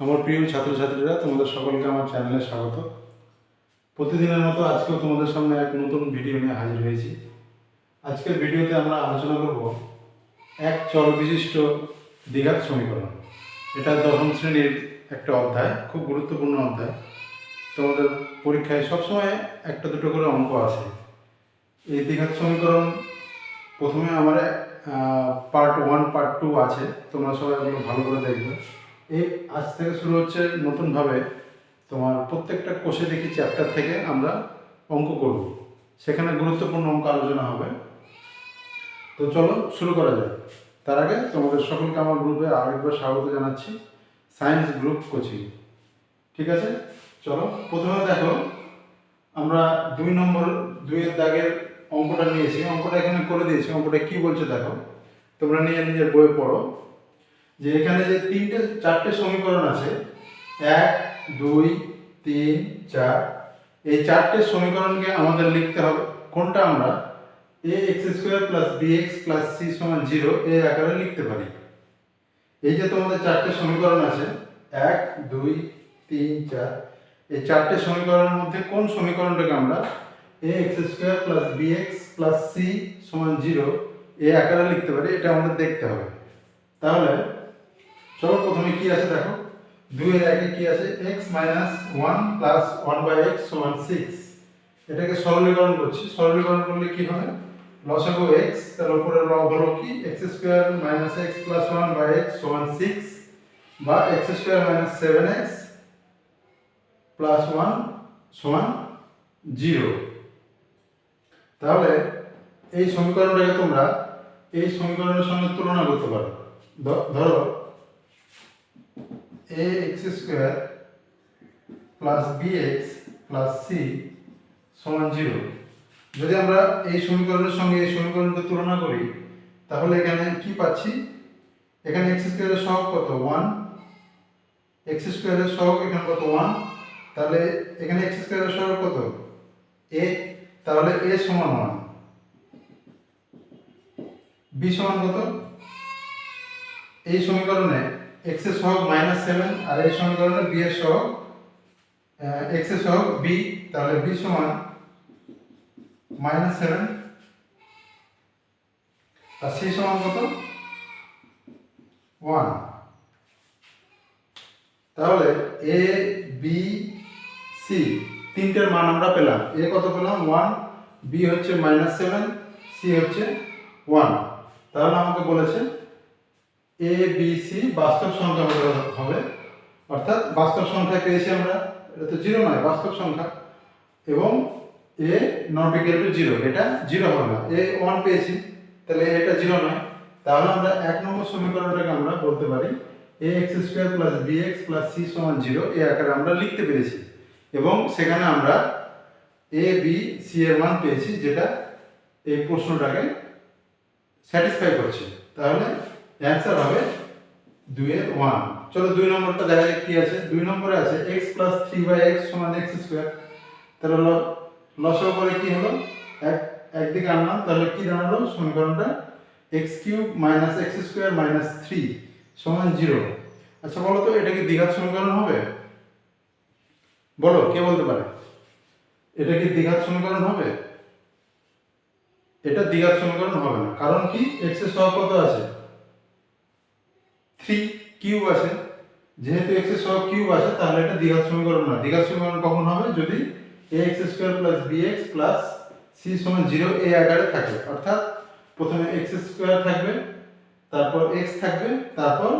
আমার প্রিয় ছাত্রছাত্রীরা, তোমাদের সকলকে আমার চ্যানেলে স্বাগত। প্রতিদিনের মতো আজকেও তোমাদের সামনে এক নতুন ভিডিও নিয়ে হাজির হয়েছি। আজকের ভিডিওতে আমরা আলোচনা করব এক চল বিশিষ্ট দ্বিঘাত সমীকরণ। এটা দশম শ্রেণির একটা অধ্যায়, খুব গুরুত্বপূর্ণ অধ্যায়। তোমাদের পরীক্ষায় সবসময় একটা দুটো করে অঙ্ক আছে। এই দ্বিঘাত সমীকরণ প্রথমে আমার পার্ট ওয়ান পার্ট টু আছে। তোমরা সবাই ওগুলো ভালো করে দেখবে। এই আজ থেকে শুরু হচ্ছে নতুনভাবে তোমার প্রত্যেকটা কোষে দেখি চ্যাপ্টার থেকে আমরা অঙ্ক করব। সেখানে গুরুত্বপূর্ণ অঙ্ক আলোচনা হবে। তো চলো শুরু করা যাক। তার আগে তোমাদের সকলকে আমার গ্রুপে আরেকবার স্বাগত জানাচ্ছি। সায়েন্স গ্রুপ কোচিং ঠিক আছে? চলো, প্রথমে দেখো, আমরা দুই নম্বর, দুইয়ের দাগের অঙ্কটা নিয়েছি। অঙ্কটা এখানে করে দিয়েছি। অঙ্কটা কি বলছে দেখো। তোমরা নিজের নিজের বই পড়ো। যে এখানে যে তিনটে, চারটে সমীকরণ আছে, এক, দুই, তিন, চার, এই চারটে সমীকরণকে আমাদের লিখতে হবে। কোনটা আমরা? A X square plus B X plus C সমান জিরো এই আকারে লিখতে পারি। এই যে তোমাদের চারটে সমীকরণ আছে, এক, দুই, তিন, চার, এই চারটে সমীকরণের মধ্যে কোন সমীকরণটাকে আমরা A X square plus B X plus C সমান জিরো এই আকারে লিখতে পারি, এটা আমাদের দেখতে হবে। তাহলে চলো প্রথমে কি আছে দেখো? দুইয়ের আগে কি আছে? X minus one plus one by X সমান সিক্স এটাকে সরলীকরণ করছি। সরলীকরণ করলে কি হবে? লসাগু এক্স তার উপরে লব হলো কি? X square minus X plus one by X সমান সিক্স বা X square minus seven X plus one সমান জিরো তাহলে এই সমীকরণটাকে তোমরা এই সমীকরণের সঙ্গে তুলনা করতে পারো। ধরো X square plus X plus C সমান জিরো যদি আমরা এই সমীকরণের সঙ্গে এই সমীকরণকে তুলনা করি, তাহলে এখানে কি পাচ্ছি? এখানে এক্স স্কোয়ারের সহগ কত? ওয়ান এক্স স্কোয়ারের সহগ এখানে কত? ওয়ান তাহলে এখানে এক্স স্কোয়ারের সহগ কত? এ তাহলে এ সমান ওয়ান বি সমান কত? এই সমীকরণে এক্সের সহগ মাইনাস সেভেন আর এই সমীকরণে বি এর সহগ এক্সের সহগ বি তাহলে বি সমান মাইনাস সেভেন আর সি সমান কত? ওয়ান তাহলে এ বি সি তিনটের মান আমরা পেলাম। এ কত পেলাম? ওয়ান বি হচ্ছে মাইনাস সেভেন সি হচ্ছে ওয়ান তাহলে আমাকে বলেছে এ বি সি বাস্তব সংখ্যা হবে। অর্থাৎ বাস্তব সংখ্যা পেয়েছি আমরা, এটা তো জিরো নয়, বাস্তব সংখ্যা। এবং A not equal to zero এটা জিরো হবে না। এ ওয়ান পেয়েছি, তাহলে এটা জিরো নয়। তাহলে আমরা এক নম্বর সমীকরণটাকে আমরা বলতে পারি A X square plus B X plus C সমান জিরো এ আকারে আমরা লিখতে পেরেছি। এবং সেখানে আমরা এ বি সি এর মান পেয়েছি, যেটা এই প্রশ্নটাকে স্যাটিসফাই করছে। তাহলে অ্যান্সার হবে দুইয়ের ওয়ান চলো দুই নম্বরটা দেখা যাক কি আছে। দুই নম্বরে আছে X plus three by X সমান এক্স স্কোয়ার তাহলে লসও করে কি হলো? এক একদিকে আনলাম, তাহলে কি দাঁড়াল? সমীকরণটা X cube minus X square minus three সমান জিরো আচ্ছা বলো তো, এটা কি দ্বিঘাত সমীকরণ হবে? বলো, কে বলতে পারে? এটা কি দ্বিঘাত সমীকরণ হবে? এটা দ্বিঘাত সমীকরণ হবে না। কারণ কি? এক্সের সহগ কত আছে? থ্রি কিউব আছে। যেহেতু এক্সের সহগ কিউব আছে, তাহলে এটা দ্বিঘাত সমীকরণ না। দ্বিঘাত সমীকরণ কখন হবে? যদি A X square plus B X plus C সমান জিরো এই আকারে থাকে। অর্থাৎ প্রথমে এক্স স্কোয়ার থাকবে, তারপর এক্স থাকবে, তারপর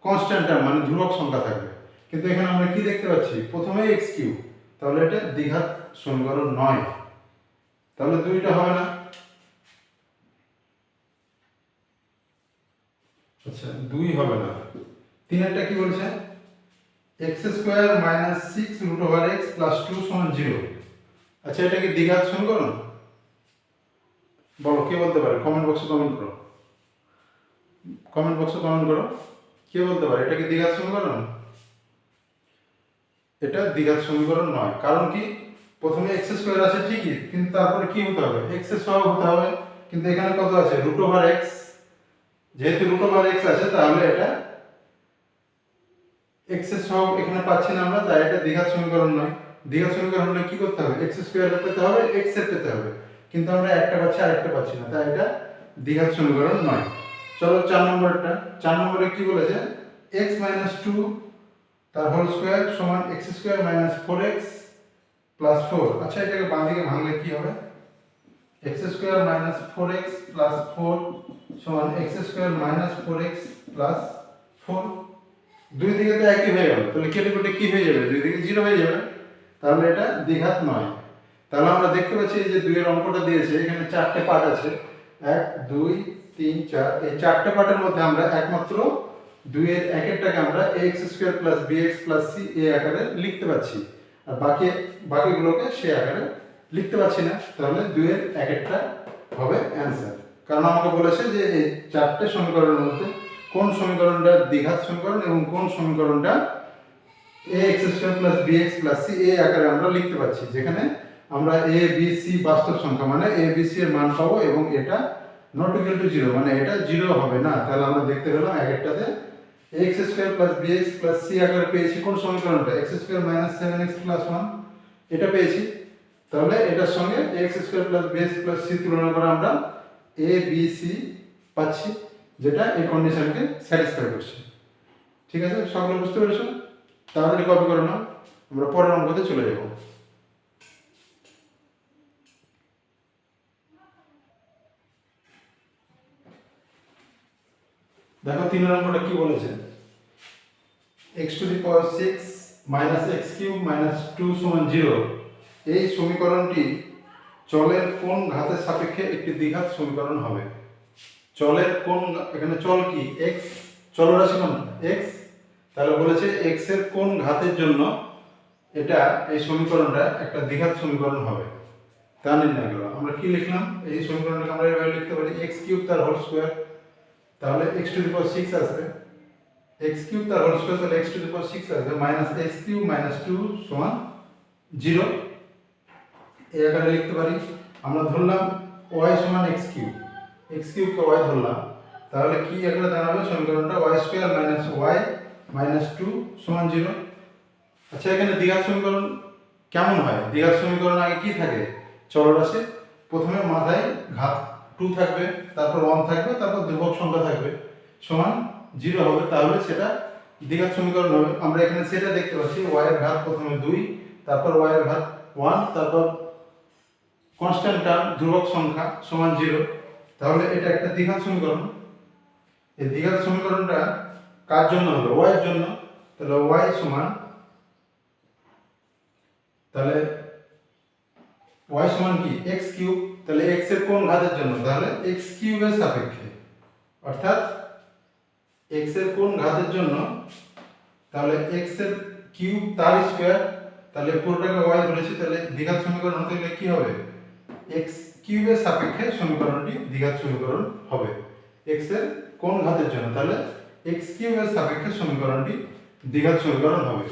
কনস্ট্যান্ট টার্ম মানে ধ্রুবক সংখ্যা থাকবে। কিন্তু এখানে আমরা কি দেখতে পাচ্ছি? প্রথমে এক্স কিউব তাহলে এটা দ্বিঘাত সমীকরণ নয়। তাহলে দুইটা হবে না। আচ্ছা দুই হবে না। তিনেরটা কি বলছে? X square minus six root over X plus two সমান জিরো আচ্ছা এটা কি দ্বিঘাত সমীকরণ বলো, কে বলতে পারে? কমেন্ট বক্সে কমেন্ট করো। কমেন্ট বক্সে কমেন্ট করো। কে বলতে পারে? এটা কি দ্বিঘাত সমীকরণ এটা দ্বিঘাত সমীকরণ নয়। কারণ কি? প্রথমে এক্স স্কোয়ার আছে ঠিকই, কিন্তু তারপরে কি হতে হবে? এক্সের সহগ হতে হবে। কিন্তু এখানে কত আছে? রুট ওভার এক্স যেহেতু রুট ওভার এক্স আছে, তাহলে এটা এক্সের সহগ এখানে পাচ্ছি না আমরা, তাই এটা দ্বিঘাত সমীকরণ নয়। দ্বিঘাত সমীকরণ হলে কি করতে হবে? এক্স স্কোয়ার পেতে হবে এক্সের পেতে হবে। কিন্তু আমরা একটা পাচ্ছি, আরেকটা পাচ্ছি না, তাই এটা দ্বিঘাত সমীকরণ নয়। চলো চার নম্বরটা। চার নম্বরে কি বলেছে? এক্স মাইনাস টু তার হোল স্কোয়ার সমান X square minus four X plus four আচ্ছা এটাকে বাঁ দিকে ভাঙলে কি হবে? X square minus four X plus four সমান X square minus four X plus four দুই দিকে তো একই হয়ে গেল। তাহলে কেটে কেটে কি হয়ে যাবে? দুই দিকে জিরো হয়ে যাবে তাহলে এটা দ্বিঘাত নয়। তাহলে আমরা দেখতে পাচ্ছি যে দুইয়ের অঙ্কটা দিয়েছে। এখানে চারটে পার্ট আছে। এক, দুই, তিন, চার। এই চারটে পার্টের মধ্যে আমরা একমাত্র দুইয়ের এক একটাকে আমরা X square plus B X plus C এ আকারে লিখতে পাচ্ছি আর বাকি, বাকিগুলোকে সে আকারে লিখতে পাচ্ছি না। তাহলে দুইয়ের এক একটা হবে অ্যান্সার কারণ আমাকে বলেছে যে এই চারটে সমীকরণের মধ্যে কোন সমীকরণটা দ্বিঘাত সমীকরণ এবং কোন সমীকরণটা A X square plus B X plus C এ আকারে আমরা লিখতে পাচ্ছি যেখানে আমরা এ বি সি বাস্তব সংখ্যা মানে এ বি সি এর মান পাবো এবং এটা নট ইকুয়াল টু জিরো মানে এটা জিরো হবে না। তাহলে আমরা দেখতে পেলাম এক একটাতে X square plus B X plus C আকারে পেয়েছি কোন সমীকরণটা? X square minus seven X plus one এটা পেয়েছি। তাহলে এটার সঙ্গে X square plus B X plus C তুলনা করে আমরা এ বি সি পাচ্ছি, যেটা এই কন্ডিশনকে স্যাটিসফাই করছে। ঠিক আছে? সকলে বুঝতে পেরেছ? তাড়াতাড়ি কপি করে নাও, আমরা পরের অঙ্কতে চলে যাব। দেখো তিন নম্বরটা কি বলেছে? X to the power six minus X cube minus two সমান জিরো এই সমীকরণটি চলের কোন ঘাতের সাপেক্ষে একটি দ্বিঘাত সমীকরণ হবে? চলের কোন এখানে চল কি? এক্স চলরাশি কোন এক্স তাহলে বলেছে এক্সের কোন ঘাতের জন্য এটা এই সমীকরণটা একটা দ্বিঘাত সমীকরণ হবে? তা নির্ণয় করো। আমরা কি লিখলাম? এই সমীকরণটাকে আমরা এভাবে লিখতে পারি এক্স কিউব তার হোল স্কোয়ার। তাহলে X to the power six আসবে। এক্স কিউব তার হোল স্কোয়ার, তাহলে X to the power six আসবে। Minus X cube minus two সমান জিরো এই আকারে লিখতে পারি। আমরা ধরলাম ওয়াই সমান এক্স কিউব এক্স কিউবকে ওয়াই ধরলাম। তাহলে কি আকারে দাঁড়াবে? সমীকরণটা Y square minus Y minus two সমান জিরো আচ্ছা এখানে দ্বিঘাত সমীকরণ কেমন হয়? দ্বিঘাত সমীকরণ আগে কি থাকে? চলরাশি প্রথমে মাথায় ঘাত টু থাকবে, তারপর ওয়ান থাকবে, তারপর ধ্রুবক সংখ্যা থাকবে। সমান জিরো হবে। তাহলে সেটা দ্বিঘাত সমীকরণ হবে। আমরা এখানে সেটা দেখতে পাচ্ছি। ওয়াই এর ঘাত প্রথমে দুই, তারপর ওয়াই এর ঘাত ওয়ান তারপর কনস্ট্যান্ট টার্ম ধ্রুবক সংখ্যা সমান জিরো তাহলে এটা একটা দ্বিঘাত সমীকরণ। এই দ্বিঘাত সমীকরণটা কার জন্য হবে ওয়াই এর জন্য। তাহলে ওয়াই সমান, তাহলে ওয়াই সমান কি? এক্স কিউব তাহলে এক্সের কোন ঘাতের জন্য? তাহলে এক্স কিউবের সাপেক্ষে। অর্থাৎ এক্সের কোন ঘাতের জন্য? তাহলে এক্সের কিউব তার স্কোয়ার তাহলে পুরোটাকে ওয়াই ধরেছি, তাহলে দ্বিঘাত সমীকরণ হতে গেলে কি হবে? এক্স কিউবের সাপেক্ষে সমীকরণটি দ্বিঘাত সমীকরণ হবে। এক্সের কোন ঘাতের জন্য? তাহলে এক্স কিউবের সাপেক্ষে সমীকরণটি দ্বিঘাত সমীকরণ হবে।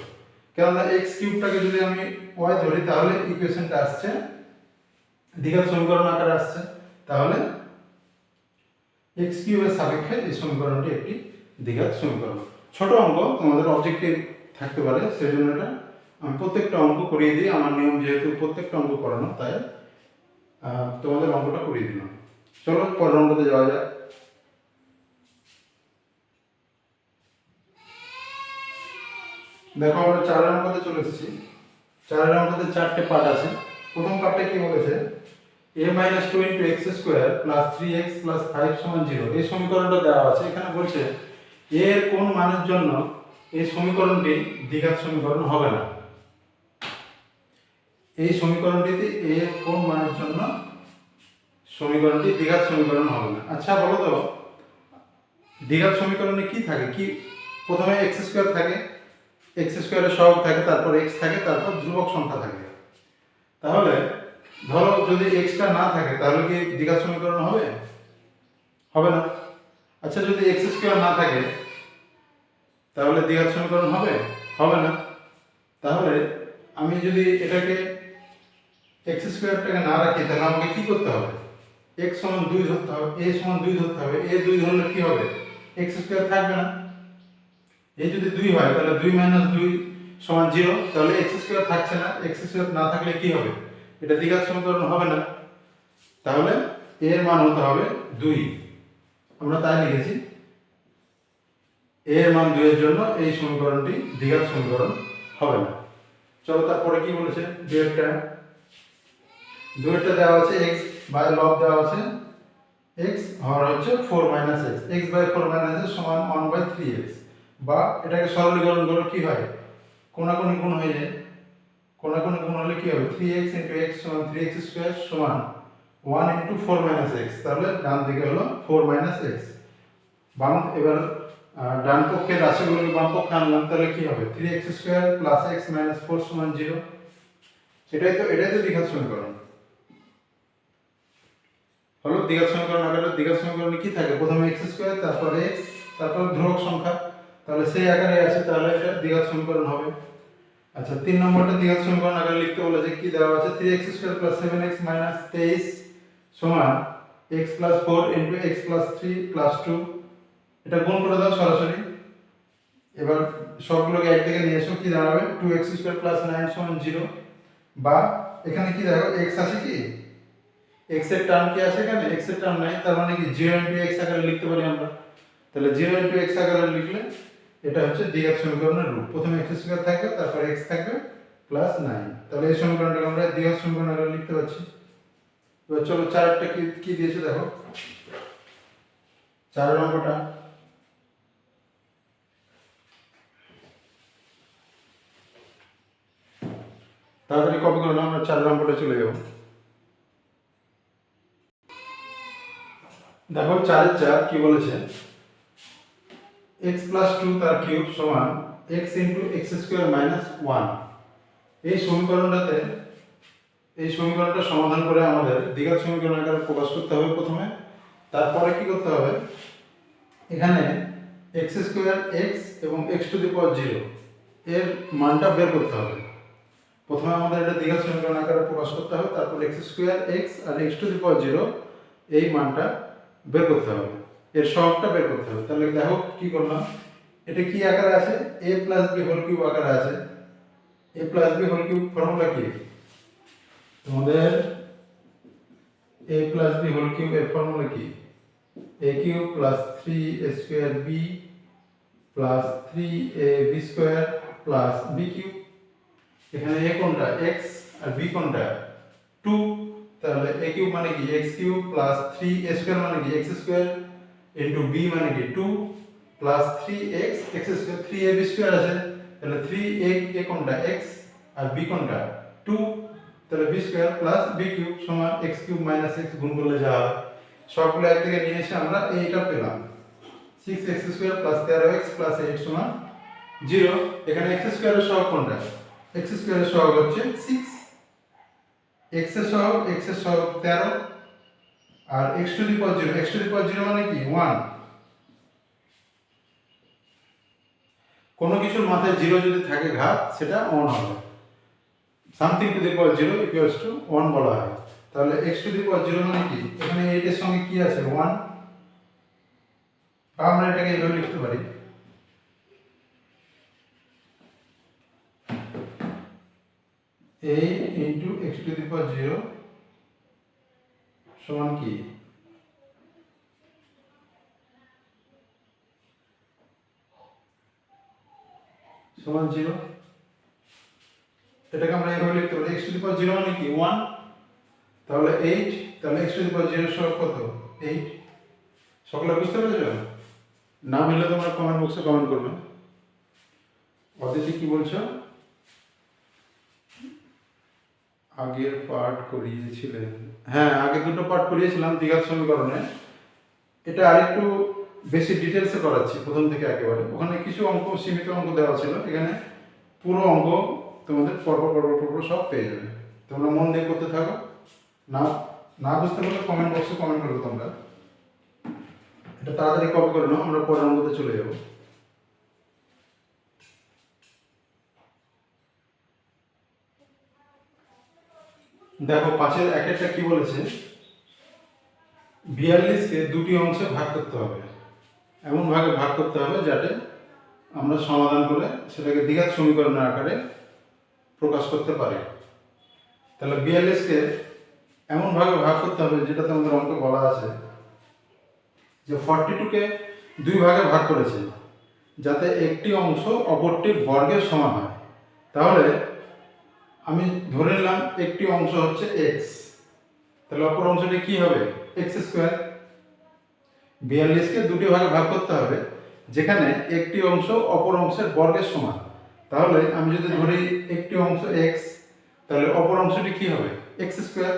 কেননা এক্স কিউবটাকে যদি আমি ওয়াই ধরি, তাহলে ইকুয়েশনটা আসছে, দ্বিঘাত সমীকরণ আকারে আসছে। তাহলে এক্স কিউবের সাপেক্ষে এই সমীকরণটি একটি দ্বিঘাত সমীকরণ। ছোট অঙ্ক, তোমাদের অবজেক্টিভ থাকতে পারে সেই জন্য এটা আমি প্রত্যেকটা অঙ্ক করিয়ে দিই। আমার নিয়ম যেহেতু প্রত্যেকটা অঙ্ক করানো, তাই তোমাদের অঙ্কটা করিয়ে দিলাম। চলো, পরের অঙ্কতে যাওয়া যাক। দেখো, আমরা চারের অঙ্কতে চলে এসেছি। চারের অঙ্কতে চারটে পার্ট আছে। প্রথম পার্টে কি বলেছে? a minus two into X square plus three X plus five সমান জিরো এই সমীকরণটা দেওয়া আছে। এখানে বলছে এর কোন মানের জন্য এই সমীকরণটি দ্বিঘাত সমীকরণ হবে না। এই সমীকরণটিতে এ কোন মানের জন্য সমীকরণটি দ্বিঘাত সমীকরণ হবে না। আচ্ছা বলো তো, দ্বিঘাত সমীকরণে কি থাকে? কি প্রথমে এক্স স্কোয়ার থাকে এক্স স্কোয়ারের সহগ থাকে, তারপর এক্স থাকে, তারপর ধ্রুবক সংখ্যা থাকে। তাহলে, ধরো যদি এক্সটা না থাকে, তাহলে কি দ্বিঘাত সমীকরণ হবে? হবে না। আচ্ছা যদি এক্স স্কোয়ার না থাকে, তাহলে দ্বিঘাত সমীকরণ হবে? হবে না। তাহলে আমি যদি এটাকে এক্স স্কোয়ারটাকে না রাখি তাহলে আমাকে কি করতে হবে? এক্স সমান দুই ধরতে হবে এ সমান দুই ধরতে হবে এ দুই ধরলে কি হবে? এক্স স্কোয়ার থাকবে না। এই যদি দুই হয়, তাহলে দুই মাইনাস দুই সমান জিরো তাহলে এক্স স্কোয়ার থাকছে না এক্স স্কোয়ার না থাকলে কি হবে? এটা দ্বিঘাত সমীকরণ হবে না। তাহলে এর মান হতে হবে দুই। আমরা তাই লিখেছি। এর মান দুইয়ের জন্য এই সমীকরণটি দ্বিঘাত সমীকরণ হবে না। চলো তারপরে কি বলেছে? দুয়েরটা দুয়েরটা দেওয়া আছে এক্স বাই লব দেওয়া আছে এক্স হর হচ্ছে four minus X X by four X সমান ওয়ান বাই থ্রি এক্স বা এটাকে সরলীকরণ করলে কি হয়? কোনাকুনি গুণ হয়ে যায়। কোনাকুনি গুণ হলে কি হবে? থ্রি এক্স ইন্টু এক্স সমান থ্রি এক্স স্কোয়ার সমান ওয়ান ফোর মাইনাস এক্স তাহলে ডান দিকে হলো ফোর মাইনাস এক্স বাম, এবার ডান পক্ষের রাশিগুলোকে বাম পক্ষে আনলাম, তাহলে কি হবে? Three X square plus X four সমান জিরো এটাই তো এটাই তো দ্বিঘাত সমীকরণ। হলো দ্বিঘাত সমীকরণ আকারে দ্বিঘাত সমীকরণে কি থাকে? প্রথমে এক্স স্কোয়ার তারপর এক্স তারপর ধ্রুবক সংখ্যা। তাহলে সেই আকারে আছে, তাহলে এটা দ্বিঘাত সমীকরণ হবে। আচ্ছা তিন নম্বরটা দ্বিঘাত সমীকরণ, আকারে লিখতে বলেছে, কি দেওয়া আছে? Three X square plus seven X minus তেইশ সমান X plus four into X plus three plus two এটা গুণ করে দাও সরাসরি। এবার সবগুলোকে এক থেকে নিয়ে এসো, কি দাঁড়াবে? Two X square plus nine সমান জিরো বা এখানে কি দেখো এক্স আছে কি? এক্সের টার্ম কি আছে এখানে? এক্সের টার্ম নাই, তার মানে কি জিরো ইন্টু এক্স আকারে লিখতে পারি আমরা? তাহলে জিরো ইন্টু এক্স আকারে লিখলে এটা হচ্ছে দ্বিঘাত সমীকরণের রূপ। প্রথমে এক্স স্কোয়ার থাকবে, তারপর এক্স থাকবে প্লাস নাইন তাহলে এই সমীকরণটাকে আমরা দ্বিঘাত সমীকরণ আকারে লিখতে পারছি। এবার চলো চারটা কি কি দিয়েছে দেখো। চার নম্বরটা তাড়াতাড়ি কপি করে নাও, আমরা চার নম্বরে চলে যাব। দেখো চারের চার কি বলেছে? এক্স প্লাস টু তার কিউব সমান X into X square minus one এই সমীকরণটাতে, এই সমীকরণটা সমাধান করে আমাদের দ্বিঘাত সমীকরণ আকারে প্রকাশ করতে হবে প্রথমে। তারপরে কি করতে হবে? এখানে এক্স স্কোয়ার এক্স এবং X to the power zero এর মানটা বের করতে হবে। প্রথমে আমাদের এটা দ্বিঘাত সমীকরণ আকারে প্রকাশ করতে হবে, তারপর x square x R X to the power zero এই মানটা বের করতে হবে। এর সহগটা বের করতে হবে। তাহলে দেখো কি করলাম? এটা কি আকারে আছে A plus B whole cube আকারে আছে A plus B whole cube formula কি? তোমাদের A plus B whole cube এর ফর্মুলা কি? A cube plus three A square B plus three A B square plus B cube এখানে এ কোনটা? X আর B কোনটা? টু তাহলে এ কিউব মানে কি? X cube plus three A square মানে কি? এক্স স্কোয়ার ইন্টু বি মানে কি? Two plus three X X square three A B square আছে। তাহলে থ্রি এ এ কোনটা? এক্স আর বি কোনটা? টু তাহলে B square plus B cube সমান এক্স কিউব মাইনাস এক্স গুণ করলে যা হয় সবগুলো এক থেকে নিয়ে এসে আমরা এইটা পেলাম। সিক্স এক্স স্কোয়ার প্লাস তেরো এক্স প্লাস এইট সমান জিরো এখানে এক্স স্কোয়ারের সহগ কোনটা? এক্স স্কোয়ারের সহগ হচ্ছে সিক্স এক্সের সহগ এক্সের সহগ তেরো, আর x to the power zero x to the power zero মানে কি? ওয়ান কোনো কিছুর মাথায় জিরো যদি থাকে ঘাত, সেটা অন হবে। Something to the power zero equals to one বলা হয়। তাহলে x to the power zero মানে কি? এখানে এইটের সঙ্গে কি আছে? ওয়ান আমরা এটাকে এইভাবে লিখতে পারি। Eight into x to the power zero সমান কি? সমান জিরো এটাকে আমরা এইভাবে লিখতে পারি। X to the power zero মানে কি? ওয়ান তাহলে এইট তাহলে x to the power zero সহ কত? এইট সকলে বুঝতে পেরেছ? না মিললে তোমরা কমেন্ট বক্সে কমেন্ট করবে। অদিতি কি বলছো? আগের পার্ট করিয়েছিলেন। হ্যাঁ আগে দুটো পার্ট করিয়েছিলাম দ্বিঘাত সমীকরণে। এটা আরেকটু বেশি ডিটেলসে করাচ্ছি, প্রথম থেকে একেবারে। ওখানে কিছু অঙ্ক, সীমিত অঙ্ক দেওয়া ছিল। এখানে পুরো অঙ্ক তোমাদের পরপর পরপর পরপর সব পেয়ে যাবে। তোমরা মন দিয়ে করতে থাকো। না না বুঝতে পারলে কমেন্ট বক্সে কমেন্ট করবে তোমরা। এটা তাড়াতাড়ি কপি করে নাও, আমরা পরের অঙ্কতে চলে যাব। দেখো পাঁচের এক একটা কি বলেছে? বিয়াল্লিশকে দুটি অংশে ভাগ করতে হবে। এমন ভাগে ভাগ করতে হবে যাতে আমরা সমাধান করে সেটাকে দ্বিঘাত সমীকরণের আকারে প্রকাশ করতে পারি। তাহলে বিয়াল্লিশকে এমনভাবে ভাগ করতে হবে যেটা তোমাদের অঙ্কে বলা আছে যে ফর্টি টুকে দুই ভাগে ভাগ করেছে, যাতে একটি অংশ অপরটির বর্গের সমান হয়। তাহলে আমি ধরে নিলাম একটি অংশ হচ্ছে এক্স তাহলে অপর অংশটি কি হবে? এক্স স্কোয়ার বিয়াল্লিশকে দুটি ভাগে ভাগ করতে হবে, যেখানে একটি অংশ অপর অংশের বর্গের সমান। তাহলে আমি যদি ধরি একটি অংশ এক্স তাহলে অপর অংশটি কি হবে? এক্স স্কোয়ার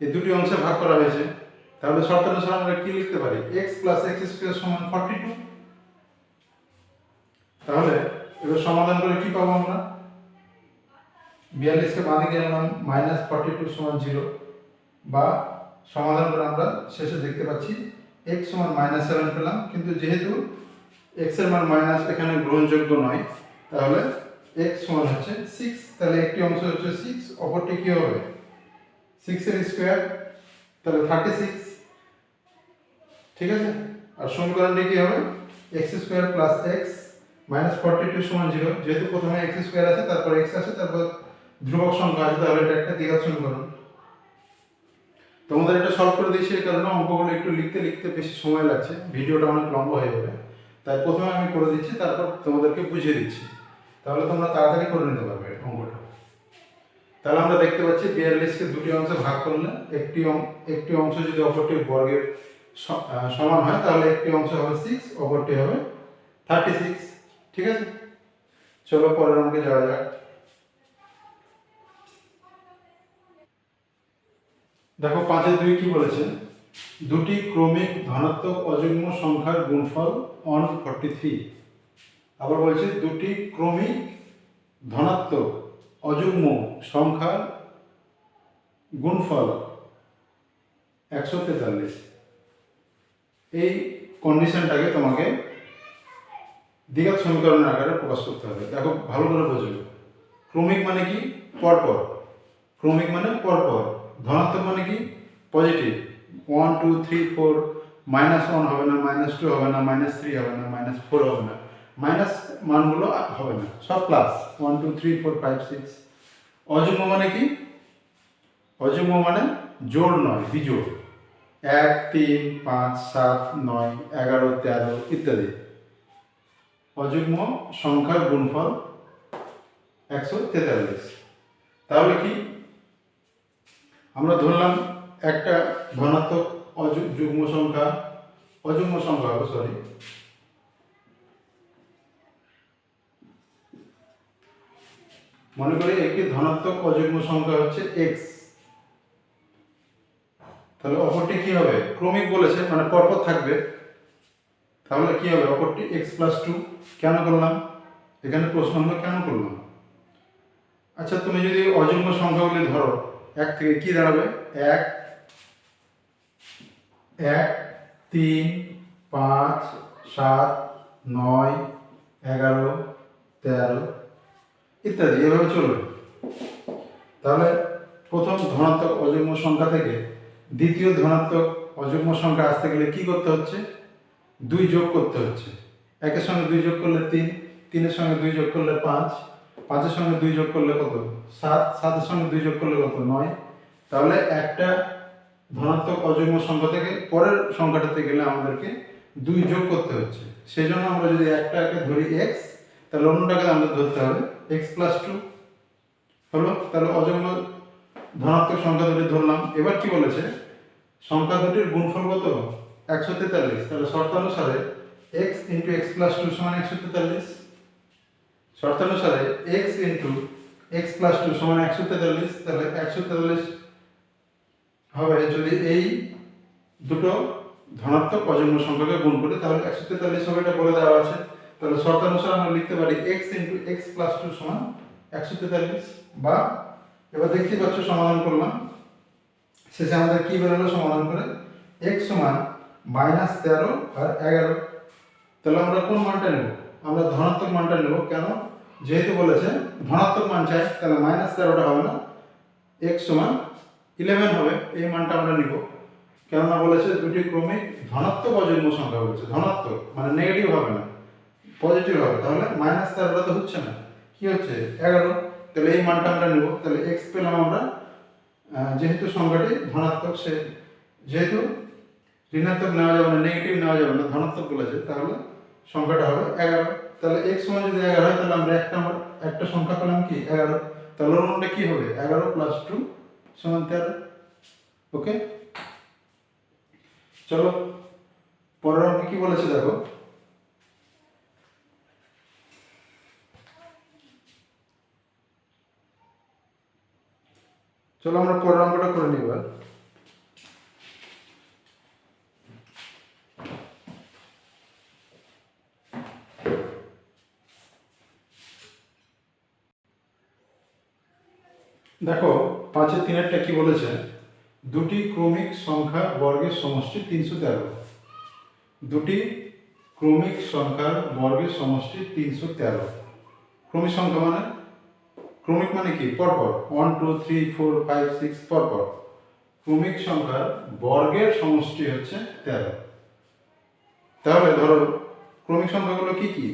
এই দুটি অংশে ভাগ করা হয়েছে। তাহলে শর্তানুসার আমরা কি লিখতে পারি? এক্স প্লাস এক্স স্কোয়ার সমান ফর্টি টু তাহলে এবার সমাধান করে কি পাবো আমরা? বিয়াল্লিশকে বাঁদিকে নিলাম মাইনাস ফর্টি টু সমান জিরো বা সমাধান করে আমরা শেষে দেখতে পাচ্ছি এক্স সমান মাইনাস সেভেন পেলাম। কিন্তু যেহেতু এক্সের মান মাইনাস এখানে গ্রহণযোগ্য নয়, তাহলে এক্স সমান হচ্ছে সিক্স তাহলে একটি অংশ হচ্ছে সিক্স অপরটি কি হবে? সিক্স এর স্কোয়ার তাহলে থার্টি সিক্স ঠিক আছে? আর সমীকরণটি কি হবে? X square plus x minus forty two সমান জিরো যেহেতু প্রথমে এক্স স্কোয়ার আছে, তারপর এক্স আছে, তারপর ধ্রুবক সংখ্যা আছে, তাহলে এটা একটা দ্বিঘাত সমীকরণ। তোমাদের এটা সলভ করে দিয়েছি এই কারণে, অঙ্কগুলো একটু লিখতে লিখতে বেশি সময় লাগছে, ভিডিওটা অনেক লম্বা হয়ে যাবে। তাই প্রথমে আমি করে দিচ্ছি, তারপর তোমাদেরকে বুঝিয়ে দিচ্ছি। তাহলে তোমরা তাড়াতাড়ি করে নিতে পারবে অঙ্কটা। তাহলে আমরা দেখতে পাচ্ছি বিয়াল্লিশকে দুটি অংশে ভাগ করলে একটি একটি অংশ যদি অপরটির বর্গের সমান হয়, তাহলে একটি অংশ হবে সিক্স অপরটি হবে থার্টি সিক্স ঠিক আছে? চলো পরের অঙ্কে যাওয়া যাক। দেখো পাঁচের দুই কি বলেছে? দুটি ক্রমিক ধনাত্মক অযুগ্ম সংখ্যার গুণফল অন ফর্টি থ্রি আবার বলছে দুটি ক্রমিক ধনাত্মক অযুগ্ম সংখ্যার গুণফল একশো তেতাল্লিশ। এই কন্ডিশনটাকে তোমাকে দ্বিঘাত সমীকরণের আকারে প্রকাশ করতে হবে। দেখো ভালো করে বোঝো। ক্রমিক মানে কি? পরপর। ক্রমিক মানে পরপর। ধনাত্মক মানে কি? Positive one two three four minus one হবে না মাইনাস টু হবে না মাইনাস থ্রি হবে না মাইনাস ফোর হবে না। মাইনাস মানগুলো হবে না। সব plus one two three four five six অযুগ্ম মানে কি? অযুগ্ম মানে জোড় নয়, বিজোড়। এক, তিন, পাঁচ, সাত, নয়, এগারো, তেরো ইত্যাদি। অযুগ্ম সংখ্যার গুণফল একশো তেতাল্লিশ। তাহলে কি? আমরা ধরলাম একটা ধনাত্মক যুগ্ম সংখ্যা, অযুগ্ম সংখ্যা হবে সরি মনে করি একটি ধনাত্মক অযুগ্ম সংখ্যা হচ্ছে এক্স তাহলে অপরটি কি হবে? ক্রমিক বলেছে মানে পরপর থাকবে। তাহলে কি হবে? অপরটি এক্স প্লাস টু কেন করলাম? এখানে প্রশ্ন কেন করলাম? আচ্ছা তুমি যদি অযুগ্ম সংখ্যাগুলি ধরো এক থেকে কি দাঁড়াবে? এক এক, তিন, পাঁচ, সাত, নয়, এগারো, তেরো ইত্যাদি। এভাবে চলবে। তাহলে প্রথম ধনাত্মক অযুগ্ম সংখ্যা থেকে দ্বিতীয় ধনাত্মক অযুগ্ম সংখ্যা আসতে গেলে কি করতে হচ্ছে? দুই যোগ করতে হচ্ছে। একের সঙ্গে দুই যোগ করলে তিন, তিনের সঙ্গে দুই যোগ করলে পাঁচ পাঁচের সঙ্গে দুই যোগ করলে কত? সাত, সাতের সঙ্গে দুই যোগ করলে কত? নয়। তাহলে একটা ধনাত্মক অযুগ্ম সংখ্যা থেকে পরের সংখ্যাটাতে গেলে আমাদেরকে দুই যোগ করতে হচ্ছে। সেই জন্য আমরা যদি একটাকে ধরি এক্স তাহলে অন্যটাকে আমাদের ধরতে হবে। এক্স প্লাস টু হলো, তাহলে অযুগ্ম ধনাত্মক সংখ্যা দুটি ধরলাম। এবার কি বলেছে? সংখ্যা দুটির গুণফল কত? একশো তেতাল্লিশ। তাহলে শর্তানুসারে x into x plus two সমান একশো তেতাল্লিশ। শর্তানুসারে x into x plus two সমান একশো তেতাল্লিশ, তাহলে একশো তেতাল্লিশ হবে যদি এই দুটো ধনাত্মক অযুগ্ম সংখ্যাকে গুণ করি, তাহলে একশো তেতাল্লিশ হবে, এটা বলে দেওয়া আছে। তাহলে শর্তানুসারে আমরা লিখতে পারি x into x plus two সমান একশো তেতাল্লিশ বা এবার দেখতে পাচ্ছ সমাধান করলাম। শেষে আমাদের কি বেরোলো? সমাধান করে এক্স সমান মাইনাস তেরো আর এগারো। তাহলে আমরা কোন মানটা নেব? আমরা ধনাত্মক মানটা নেব। কেন? যেহেতু বলেছে ধনাত্মক মান চাই, তাহলে মাইনাস তেরোটা হবে না এক্স সমান ইলেভেন হবে, এই মানটা আমরা নিব। কেননা বলেছে দুটি ক্রমিক ধনাত্মক অযুগ্ম সংখ্যা বলেছে, ধনাত্মক মানে নেগেটিভ হবে না পজিটিভ হবে, তাহলে মাইনাস তেরোটা তো হচ্ছে না। কি হচ্ছে? এগারো, তাহলে এই মানটা আমরা নেব, তাহলে এক্স পেলাম আমরা যেহেতু সংখ্যাটি ধনাত্মক, সে যেহেতু ঋণাত্মক নেওয়া যাবে না নেগেটিভ নেওয়া যাবে না, ধনাত্মক বলেছে, তাহলে সংখ্যাটা হবে এগারো। তাহলে এক্স সমান যদি এগারো হয়, তাহলে আমরা একটা একটা সংখ্যা পেলাম কি? এগারো। তাহলে অন্যটা কি হবে? এগারো প্লাস টু সমান তেরো। ওকে? চলো, পরের অঙ্কে কি বলেছে দেখো? চলো আমরা পরের অঙ্কটা করে নিই এবার। দেখো পাঁচের তিনেরটা কি বলেছে? দুটি ক্রমিক সংখ্যা বর্গের সমষ্টি তিনশো তেরো। দুটি ক্রমিক সংখ্যার বর্গের সমষ্টি তিনশো তেরো। ক্রমিক সংখ্যা মানে? ক্রমিক মানে কি? পরপর। One two three four five six পরপর। ক্রমিক সংখ্যার বর্গের সমষ্টি হচ্ছে তেরো। তাহলে ধরো, ক্রমিক সংখ্যাগুলো কি কি?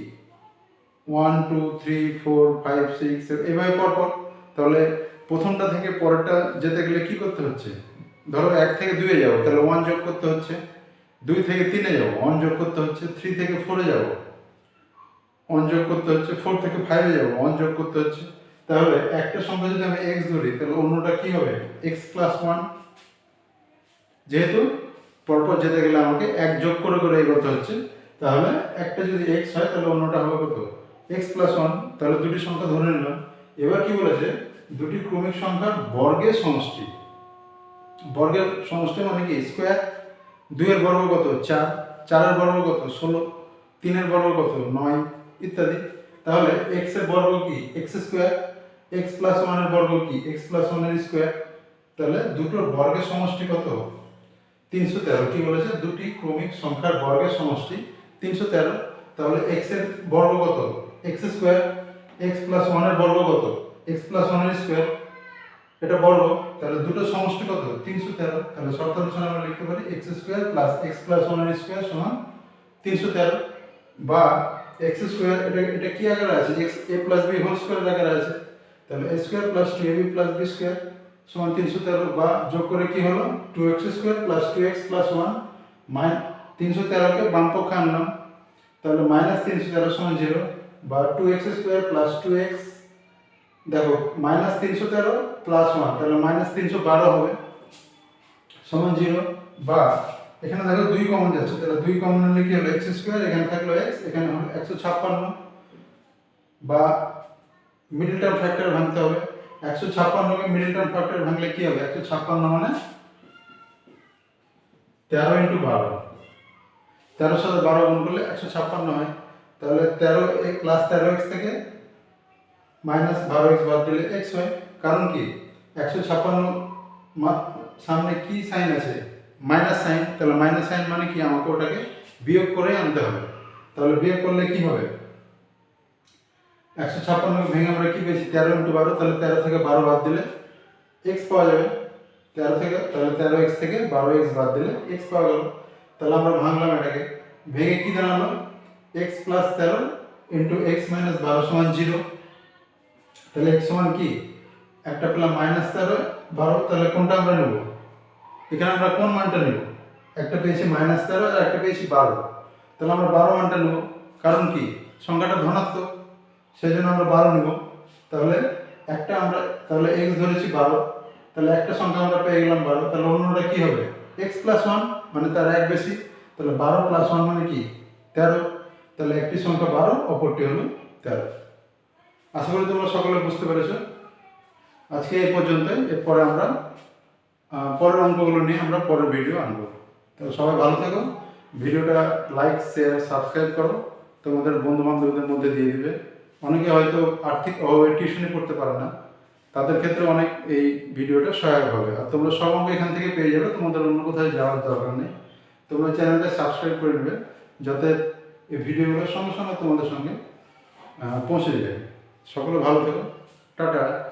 One two three four five six এভাবে পরপর। তাহলে প্রথমটা থেকে পরেরটা যেতে গেলে কি করতে হচ্ছে? ধরো এক থেকে দুয়ে যাব, তাহলে ওয়ান যোগ করতে হচ্ছে। দুই থেকে তিনে যাব ওয়ান যোগ করতে হচ্ছে থ্রি থেকে ফোরে যাব। ওয়ান যোগ করতে হচ্ছে ফোর থেকে ফাইভে যাব ওয়ান যোগ করতে হচ্ছে। তাহলে একটা সংখ্যা যদি আমি এক্স ধরি, তাহলে অন্যটা কি হবে? এক্স প্লাস ওয়ান যেহেতু পরপর যেতে গেলে আমাকে এক যোগ করে করে এগোতে হচ্ছে, তাহলে একটা যদি এক্স হয়, তাহলে অন্যটা হবে কত? এক্স প্লাস ওয়ান তাহলে দুটি সংখ্যা ধরে নিলাম। এবার কি বলেছে? দুটি ক্রমিক সংখ্যার বর্গের সমষ্টি। বর্গের সমষ্টি মানে কি? স্কোয়ার। দুইয়ের বর্গ কত? চার। চারের বর্গ কত? ষোলো। তিনের বর্গ কত? নয়, ইত্যাদি। তাহলে এক্সের বর্গ কি? X square. এক্স প্লাস ওয়ানের বর্গ কি? এক্স প্লাস ওয়ানের স্কোয়ার। তাহলে দুটোর বর্গের সমষ্টি কত? তিনশো তেরো। কি বলেছে? দুটি ক্রমিক সংখ্যার বর্গের সমষ্টি। তিনশো তেরো। তাহলে এক্সের বর্গ কত? X square. এক্স প্লাস ওয়ানের বর্গ কত? এক্স প্লাস ওয়ানের স্কোয়ার এটা বর্গ তাহলে দুটো সমষ্টি কত? তিনশো তেরো। তাহলে শর্ত অনুসারে আমরা লিখতে পারি x square plus x plus ওয়ানের স্কোয়ার সমান তিনশো তেরো। বা এক্স স্কোয়ার এটা এটা কি আকারে আছে? X a plus b whole square আকারে আছে। তাহলে a square plus two a b plus b square সমান তিনশো তেরো। বা যোগ করে কি হলো? Two x square plus two x plus one মাই তিনশো তেরোকে বাম পক্ষে আনলাম। তাহলে মাইনাস তিনশো তেরো সমান জিরো বা two x square plus two x দেখো মাইনাস তিনশো তেরো প্লাস ওয়ান তাহলে মাইনাস তিনশো বারো হবে। সমান জিরো বা এখানে দেখো দুই কমন যাচ্ছে, তাহলে দুই কমন হলে কি হলো এক্স স্কোয়ার এখানে থাকল এক্স এখানে হলো একশো ছাপ্পান্ন। বা মিডিল টার্ম ফ্যাক্টর ভাঙতে হবে। একশো ছাপ্পান্নকে মিডিল টার্ম ফ্যাক্টর ভাঙলে কি হবে? একশো ছাপ্পান্ন মানে তেরো ইন্টু বারো। তেরোর সাথে বারো গুণ করলে একশো ছাপ্পান্ন হয়। তাহলে তেরো প্লাস তেরো এক্স থেকে মাইনাস বারো এক্স বাদ দিলে এক্স হয়। কারণ কি? একশো ছাপ্পান্ন সামনে কি সাইন আছে? Minus sign. তাহলে মাইনাস সাইন মানে কি? আমাকে ওটাকে বিয়োগ করে আনতে হবে। তাহলে বিয়োগ করলে কি হবে? একশো ছাপ্পান্ন ভেঙে আমরা কি পেয়েছি? তেরো ইন্টু বারো। তাহলে তেরো থেকে বারো বাদ দিলে এক্স পাওয়া যাবে। তেরো থেকে তাহলে তেরো এক্স থেকে বারো এক্স বাদ দিলে এক্স পাওয়া গেল। তাহলে আমরা ভাঙলাম এটাকে। ভেঙে কি দাঁড়াল? এক্স প্লাস তেরো ইন্টু এক্স মাইনাস বারো সমান জিরো। তাহলে এক্স সমান কি? একটা পেলাম মাইনাস তেরো, বারো, তাহলে কোনটা আমরা নেব? এখানে আমরা কোন মানটা নেব? একটা পেয়েছি মাইনাস তেরো আর একটা পেয়েছি বারো। তাহলে আমরা বারো মানটা নেব। কারণ কি? সংখ্যাটা ধনাত্মক সেই জন্য আমরা বারো নেব। তাহলে একটা আমরা তাহলে এক্স ধরেছি বারো। তাহলে একটা সংখ্যা আমরা পেয়ে গেলাম বারো। তাহলে অন্যটা কি হবে? এক্স প্লাস ওয়ান মানে তার এক বেশি। তাহলে বারো প্লাস ওয়ান মানে কি? তেরো। তাহলে একটি সংখ্যা বারো, অপরটি হলো তেরো। আশা করি তোমরা সকলে বুঝতে পেরেছ। আজকে এই পর্যন্তই। এরপরে আমরা পরের অঙ্কগুলো নিয়ে আমরা পরের ভিডিও আনব। তো সবাই ভালো থাকো। ভিডিওটা লাইক শেয়ার সাবস্ক্রাইব করো। তোমাদের বন্ধু বান্ধবদের মধ্যে দিয়ে দিবে। অনেকে হয়তো আর্থিক অভাবে টিউশনি করতে পারে না। তাদের ক্ষেত্রে অনেক এই ভিডিওটা সহায়ক হবে। আর তোমরা সব অঙ্ক এখান থেকে পেয়ে যাবে। তোমাদের অন্য কোথায় যাওয়ার দরকার নেই। তোমরা চ্যানেলটা সাবস্ক্রাইব করে নেবে। যাতে এই ভিডিওগুলো সঙ্গে সঙ্গে তোমাদের সঙ্গে পৌঁছে যায়। সকলে ভালো থেকো। টাটা।